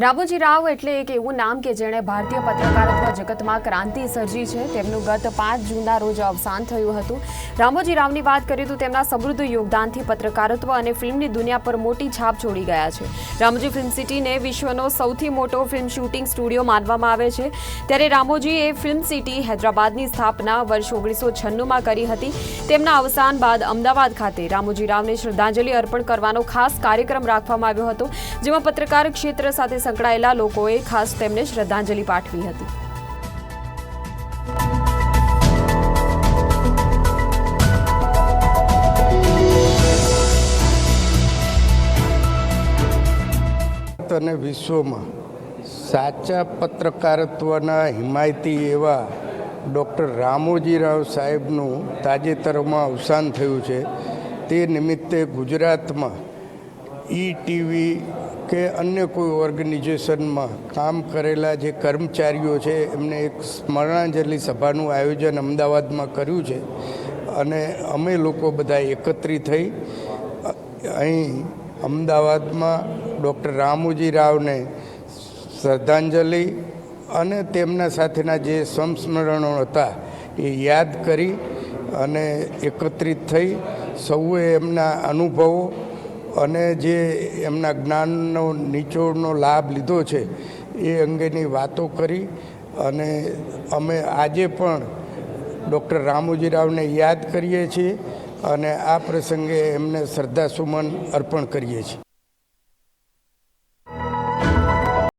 રામોજી રાવ એટલે એક એવું નામ કે જેણે ભારતીય પત્રકારત્વ જગતમાં ક્રાંતિ સર્જી છે. તેમનું ગત પાંચ જૂનના રોજ અવસાન થયું હતું. રામોજી રાવની વાત કરીએ તો તેમના સમૃદ્ધ યોગદાનથી પત્રકારત્વ અને ફિલ્મની દુનિયા પર મોટી છાપ છોડી ગયા છે. રામોજી ફિલ્મ સિટીને વિશ્વનો સૌથી મોટો ફિલ્મ શૂટિંગ સ્ટુડિયો માનવામાં આવે છે. ત્યારે રામોજીએ ફિલ્મ સિટી હૈદરાબાદની સ્થાપના વર્ષ ઓગણીસો છન્નુંમાં કરી હતી. તેમના અવસાન બાદ અમદાવાદ ખાતે રામોજી રાવને શ્રદ્ધાંજલિ અર્પણ કરવાનો ખાસ કાર્યક્રમ રાખવામાં આવ્યો હતો, જેમાં પત્રકાર ક્ષેત્ર સાથે સંકળાયેલા લોકોએ ખાસ તેમને શ્રદ્ધાંજલિ પાઠવી હતી. અને વિશ્વમાં સાચા પત્રકારત્વના હિમાયતી એવા ડૉક્ટર રામોજીરાવ સાહેબનું તાજેતરમાં અવસાન થયું છે. તે નિમિત્તે ગુજરાતમાં ઈ ટીવી કે અન્ય કોઈ ઓર્ગેનાઇઝેશનમાં કામ કરેલા જે કર્મચારીઓ છે, એમને એક સ્મરણાંજલિ સભાનું આયોજન અમદાવાદમાં કર્યું છે અને અમે લોકો બધા એકત્રિત થઈ, અહીં અમદાવાદમાં ડૉક્ટર રામોજી રાવને શ્રદ્ધાંજલિ અને તેમના સાથેના જે સંસ્મરણો હતા એ યાદ કરી અને એકત્રિત થઈ, સૌએ એમના અનુભવો અને જે એમના જ્ઞાનનો, નિચોડનો લાભ લીધો છે, એ અંગેની વાતો કરી અને અમે આજે પણ ડૉક્ટર રામોજી રાવને યાદ કરીએ છીએ અને આ પ્રસંગે એમને શ્રદ્ધાસુમન અર્પણ કરીએ છીએ.